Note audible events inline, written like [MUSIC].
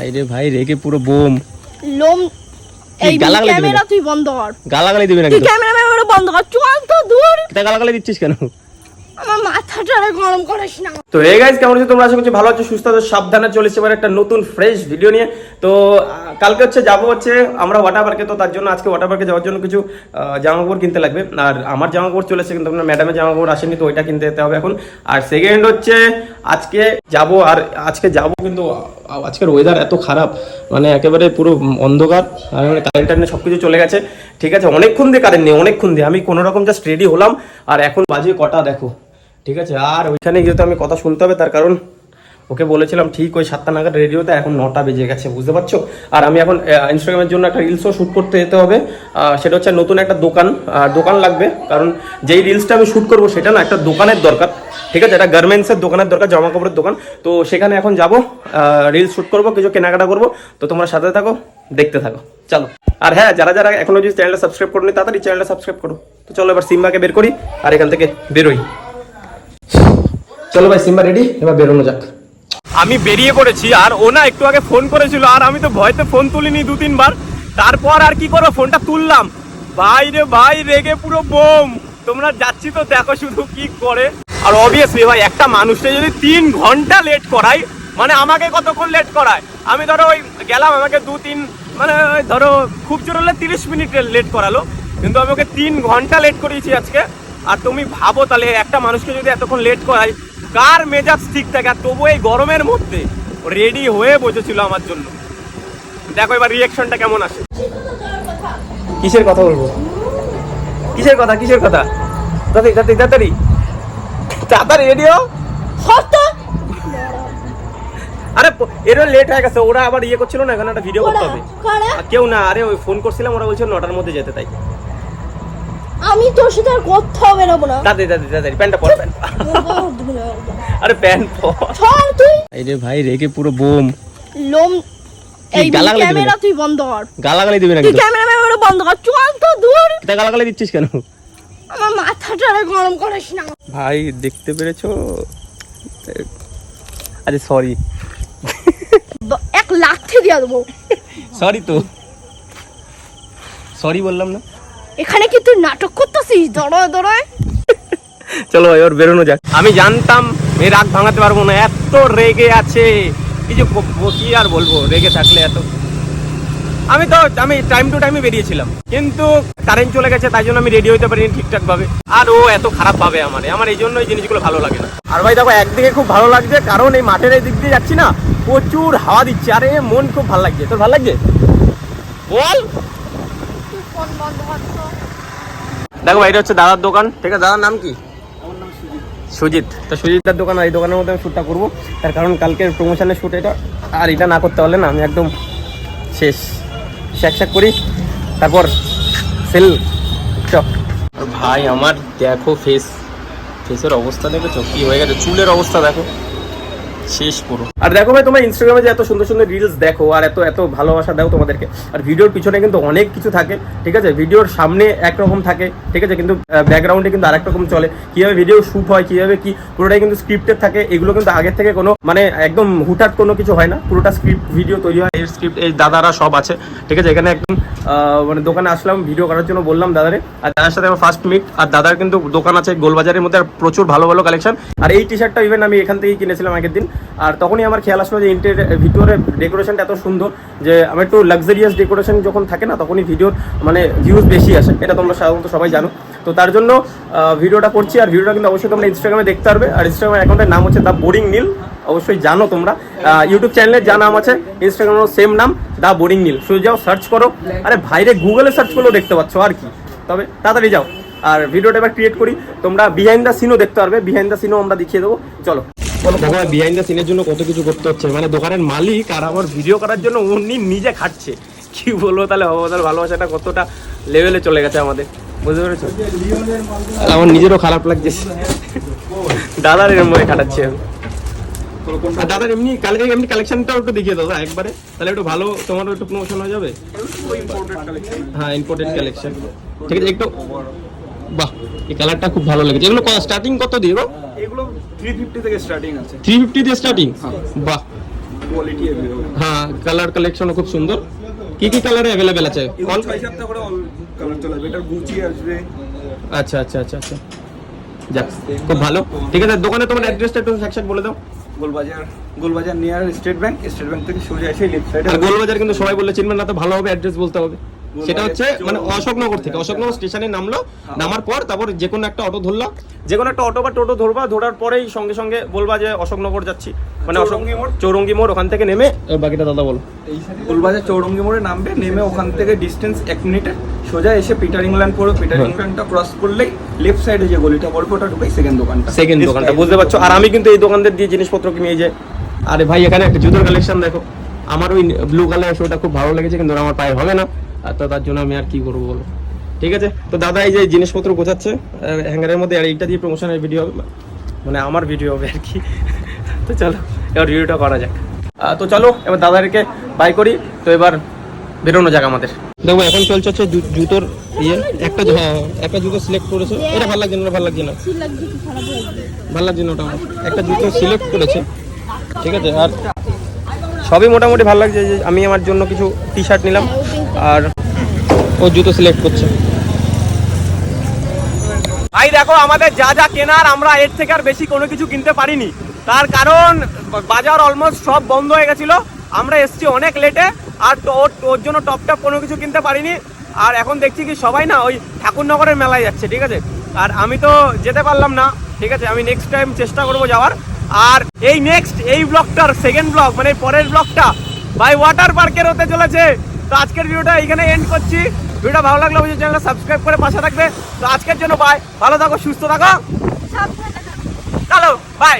আরে ভাই রেগে পুরো বোম। লোম এই গালাগালি দিবি ক্যামেরা না? তুই বন্ধ কর। গালাগালি দিবি না তুই ক্যামেরা ম্যামেরা বন্ধ কর? চল তো দূর। তা গালাগালি দিচ্ছিস কেন? আমার মাথাটা গরম করিস না। তো এই গাইজ কেমন আছো তোমরা? আশা করছি ভালো আছো সুস্থ আছো সাবধানে চলেছে এবার একটা নতুন ফ্রেশ ভিডিও নিয়ে। তো কালকে হচ্ছে যাব হচ্ছে আমরা ওয়াটার পার্কে তো তার জন্য আজকে ওয়াটার পার্কে যাওয়ার জন্য কিছু জামা কাপড় কিনতে লাগবে। আর আমার জামা কাপড় চলেছে কিন্তু আপনার ম্যাডামের জামা কাপড় আসেনি তো ওইটা কিনতে যেতে হবে এখন। আর সেকেন্ড হচ্ছে আজকে যাব আর আজকে যাব কিন্তু আজকের ওয়েদার এত খারাপ। মানে একেবারে পুরো অন্ধকার। আর মানে কারেন্ট টারেন্ট সব কিছু চলে গেছে। ঠিক আছে, অনেকক্ষণ দিয়ে কারেন্ট নেই, অনেকক্ষণ দিয়ে। আমি কোনো রকম জাস্ট রেডি হলাম। আর এখন বাজে কটা, দেখো। ঠিক আছে, আর ওইখানে গিয়ে তো আমি কথা শুনতে হবে, তার কারণ ওকে বলেছিলাম, ঠিক ওই সাতটা নাগাদ রেডিওতে এখন নটা বেজে গেছে। বুঝতে পারছ? আর আমি এখন ইনস্টাগ্রামের জন্য একটা রিলসও শ্যুট করতে যেতে হবে। সেটা হচ্ছে নতুন একটা দোকান দোকান লাগবে। কারণ যেই রিলসটা আমি শ্যুট করব, সেটা না একটা দোকানের দরকার। ঠিক আছে? এটা গার্মেন্টসের দোকানের দরকার জামা কাপড়ের দোকান। তো সেখানে এখন যাব রিলস শ্যুট করব, কিছু কেনাকাটা করব। তো তোমরা সাথে থাকো, দেখতে থাকো। চলো। আর হ্যাঁ যারা যারা এখনও যদি চ্যানেলটা সাবস্ক্রাইব করোনি, তাড়াতাড়ি চ্যানেলটা সাবস্ক্রাইব করো। তো চলো, এবার সিম্বাকে বের করি, আর এখান থেকে বেরোই। চলো ভাই, সিম্বা রেডি এবার বেরোনো যাক। আমি বেরিয়ে পড়েছি আর ও না একটু আগে ফোন করেছিল আর আমি তো ভয়তে ফোন তুলিনি দু তিনবার। তারপর আর কি করব? ফোনটা তুললাম। ভাই রে ভাই, রেগে পুরো বোম। তোমরা যাচ্ছি তো, দেখো শুধু কি করে। আর অবভিয়াসলি ভাই, একটা মানুষকে যদি তিন ঘণ্টা লেট করাই মানে আমাকে কতক্ষণ লেট করায়? আমি ধরো ওই গেলাম আমাকে দু তিন মানে ধরো খুব জোর হলে তিরিশ মিনিট লেট করালো। কিন্তু আমি ওকে তিন ঘণ্টা লেট করিয়েছি আজকে। আর তুমি ভাবো তাহলে, একটা মানুষকে যদি এতক্ষণ লেট করাই কার মেজাজ ঠিক থাকে? আর তবু এই গরমের মধ্যে রেডি হয়ে বসেছিল আমার জন্য। দেখো এবার রিয়েকশনটা কেমন আসে। কিসের কথা বলব? কিসের কথা কিসের কথা? তাড়াতাড়ি তাড়াতাড়ি তাড়াতাড়ি। তাড়াতাড়ি রেডিও আরে এরও লেট হয়ে গেছে। ওরা আবার ইয়ে করছিল না এখানে একটা ভিডিও করতে হবে। করে? আর কেউ না আরে ওই ফোন করছিলাম ওরা বলছিল নটার মধ্যে যেতে তাই। আমি তোর সাথে আর কোথাও বেরোবো না। তাড়াতাড়ি তাড়াতাড়ি তাড়াতাড়ি প্যান্টটা পর প্যান্ট। আরে প্যান্ট পর। চল তুই এই রে ভাই রেগে পুরো বোম। লোম এই গালাগালি দিবি ক্যামেরা না? তুই বন্ধ কর। গালাগালি দিবি না তুই ক্যামেরা ম্যামেরা বন্ধ কর। চল তো দূর। তা গালাগালি দিচ্ছিস কেন? আমার মাথাটা আর গরম করিস না। ভাই দেখতে পেরেছ? আরে সরি এক লাথি দিয়ে দেবো। সরি তো। সরি বললাম না। এখানে কি তুই নাটক করতেছিস? দড়ায় দড়ায় চলো এবার বেরোনো যাক। আমি জানতাম এই রাগ ভাঙাতে পারব না এত রেগে আছে। কি যে ব- ব- কি আর বলব রেগে থাকলে এত। আমি তো আমি টাইম টু টাইমে বেরিয়েছিলাম। কিন্তু কারেন্ট চলে গেছে তাই জন্য আমি রেডি হতে পারিনি ঠিকঠাক ভাবে আর ও এত খারাপ ভাবে আমার আমার এই জন্য এই জিনিসগুলো ভালো লাগে না। আর ভাই দেখো একদিকে খুব ভালো লাগছে কারণ এই মাঠের এই দিক দিয়ে যাচ্ছি না প্রচুর হাওয়া দিচ্ছে। আরে মন খুব ভালো লাগছে। তোর ভালো লাগছে? বল তুই ফোন বন্ধ কর তো। দেখো ভাই, এটা হচ্ছে দাদার দোকান। ঠিক আছে দাদার নাম কি? সুজিত। তো সুজিতের দোকান আর এই দোকানের মধ্যে আমি শ্যুটটা করব। তার কারণ কালকের প্রমোশনের শ্যুট এটা। আর এটা না করতে পারলে না আমি একদম শেষ। শ্যাক শ্যাক করি। তারপর সেল চক ভাই আমার দেখো ফেস ফেসের অবস্থা দেখেছ? কি হয়ে গেছে? চুলের অবস্থা দেখো। শেষ করো। আর দেখো ভাই, তোমরা ইনস্টাগ্রামে যে এত সুন্দর সুন্দর রিলস দেখো আর এত এত ভালোবাসা দাও তোমাদেরকে, আর ভিডিওর পিছনে কিন্তু অনেক কিছু থাকে, ঠিক আছে? ভিডিওর সামনে একরকম থাকে, ঠিক আছে? কিন্তু ব্যাকগ্রাউন্ডে কিন্তু আরেক রকম চলে। কীভাবে ভিডিও শুট হয়, কীভাবে কি, পুরোটাই কিন্তু স্ক্রিপ্টেড থাকে। এগুলো কিন্তু আগের থেকে কোনো মানে একদম হুটহাট কোনো কিছু হয় না। পুরোটা স্ক্রিপ্ট ভিডিও তৈরি হয়, এই স্ক্রিপ্ট এই দাদারা সব আছে, ঠিক আছে? এখানে একদম মানে দোকানে আসলাম ভিডিও করার জন্য বললাম দাদারে। আর দাদার সাথে আমার ফার্স্ট মিট আর দাদার কিন্তু দোকান আছে গোলবাজারের মধ্যে, আর প্রচুর ভালো ভালো কালেকশন আর এই টি শার্টটা ইভেন আমি এখান থেকেই কিনেছিলাম আগের দিন। আর তখনই আমার খেয়াল আসলো যে ইন্টের ভিডিওর ডেকোরেশনটা এত সুন্দর যে আমার একটু লাক্সারিয়াস ডেকোরেশন যখন থাকে না, তখনই ভিডিওর মানে ভিউজ বেশি আসে। এটা তোমরা সাধারণত সবাই জানো। তো তার জন্য ভিডিওটা করছি। আর ভিডিওটা কিন্তু অবশ্যই তোমরা ইনস্টাগ্রামে দেখতে পারবে। আর ইনস্টাগ্রামের অ্যাকাউন্টের নাম হচ্ছে দ্য বোরিং নীল অবশ্যই জানো তোমরা। ইউটিউব চ্যানেলের যা নাম আছে ইনস্টাগ্রামেরও সেম নাম দ্য বোরিং নীল শুধু যাও সার্চ করো। আরে ভাইরে গুগলে সার্চ করলেও দেখতে পাচ্ছ, আর কি। তবে তাড়াতাড়ি যাও। আর ভিডিওটা এবার ক্রিয়েট করি। তোমরা বিহাইন্ড দ্য সিনও দেখতে পারবে। বিহাইন্ড দ্য সিনও আমরা দেখিয়ে দেবো। চলো। দেখো বিহাইন্ড দ্য সিনের জন্য কত কিছু করতে হচ্ছে? মানে দোকানের মালিক আর আমার ভিডিও করার জন্য উনি নিজে খাটছে। কি বলব তাহলে অবদার ভালোবাসাটা কতটা লেভেলে চলে গেছে আমাদের। বুঝতে পেরেছ? আমার নিজেরও খারাপ লাগছে। দাদার এরকম ভাবে খাটাচ্ছি। দাদার এমনি কালকে এমনি কালেকশনটাও একটু দেখিয়ে দাদা একবারে। তাহলে একটু ভালো, তোমারও একটু প্রমোশন হয়ে যাবে? হ্যাঁ ইম্পোর্টেড কালেকশন ঠিক আছে, একটু বাহ, এই কালারটা খুব ভালো লেগেছে। এগুলো স্টার্টিং কত দিয়ে গো এগুলো থ্রি ফিফটি থেকে স্টার্টিং আছে। থ্রি ফিফটি দিয়ে স্টার্টিং বাহ। কোয়ালিটি হ্যাঁ কালার কালেকশনও খুব সুন্দর। কি কি কালারে অ্যাভেলেবেল আছে? অল ছয় সপ্তাহ করে অল কালার চলে যাবে এটা গুচি আসবে। আচ্ছা আচ্ছা আচ্ছা আচ্ছা। যাক খুব ভালো। ঠিক আছে দোকানে তোমার অ্যাড্রেসটা একটু সাক্ষাৎ বলে দাও। Golbazar Golbazar near state bank state bank থেকে সোজা এসে লেফট সাইডে আর গোলবাজার কিন্তু সবাই বলে চিনবেন না তো ভালোভাবে অ্যাড্রেস বলতে হবে। সেটা হচ্ছে মানে অশোকনগর থেকে। অশোকনগর স্টেশনে নামলো নামার পর তারপর যে কোনো একটা অটো ধরলো। যে কোনো একটা অটো বা টোটো ধরবা ধরার পরেই সঙ্গে সঙ্গে বলবা যে অশোকনগর যাচ্ছি। মানে অশোক চৌরঙ্গি মোড়। চৌরঙ্গি মোড় ওখান থেকে নেমে বাকিটা দাদা বলো। গোলবাজার চৌরঙ্গি মোড়ে নামবে নেমে ওখান থেকে ডিস্টেন্স এক মিনিটে সোজা এসে পিটার ইংল্যান্ড পড়বে পিটার হ্যাঁ। ইংল্যান্ডটা ক্রস করলেই লেফট সাইডে যে গলিটা পড়বে ওটা ঢুকেই সেকেন্ড দোকানটা। সেকেন্ড দোকানটা বুঝতে পারছ? আর আমি কিন্তু এই দোকানদের দিয়ে জিনিসপত্র কিনে এই যে আরে ভাই এখানে একটা জুতোর কালেকশন দেখো। আমার ওই ব্লু কালার শোটা খুব ভালো লেগেছে কিন্তু আমার পায়ে হবে না। আর তো তার জন্য আমি আর কি করব বলো? ঠিক আছে? তো দাদা এই যে জিনিসপত্র গোছাচ্ছে হ্যাঙ্গারের মধ্যে, আর এইটা দিয়ে প্রমোশনের ভিডিও হবে মানে আমার ভিডিও হবে আর কি। [LAUGHS] তো চলো, এবার ভিডিওটা করা যাক। তো চলো, এবার দাদাদেরকে বাই করি, তো এবার বেরোনো যাক আমাদের। দেখো, এখন চলছে হচ্ছে জুতোর ইয়ে। একটা হ্যাঁ একটা জুতো সিলেক্ট করেছে। এটা ভালো লাগছে না ভালো লাগছে না। ভালো লাগছে না ওটা আমার। একটা জুতো সিলেক্ট করেছে। ঠিক আছে? আর সবই মোটামুটি ভালো লাগছে। যে আমি আমার জন্য কিছু টি শার্ট নিলাম। আর ও জুতো সিলেক্ট করছে। ভাই, দেখো, আমাদের যা যা কেনার, আমরা এর থেকে আর বেশি কোনো কিছু কিনতে পারিনি। তার কারণ, বাজার অলমোস্ট সব বন্ধ হয়ে গেছিল। আমরা এসছি অনেক লেটে আর ওর জন্য টপ টপ কোনো কিছু কিনতে পারিনি। আর এখন দেখছি কি, সবাই না ওই ঠাকুরনগরের মেলায় যাচ্ছে, ঠিক আছে? আর আমি তো যেতে পারলাম না, ঠিক আছে? আমি নেক্সট টাইম চেষ্টা করব যাওয়ার। আর এই নেক্সট এই ব্লগটার সেকেন্ড ব্লগ মানে পরের ব্লগটা ভাই ওয়াটার পার্কের হতে চলেছে। তো আজকের ভিডিওটা এখানে এন্ড করছি। ভিডিওটা ভালো লাগলে অবশ্যই চ্যানেলটা সাবস্ক্রাইব করে পাশে থাকবে। তো আজকের জন্য বাই ভালো থাকো সুস্থ থাকো। সাবধানে থাকো। চলো বাই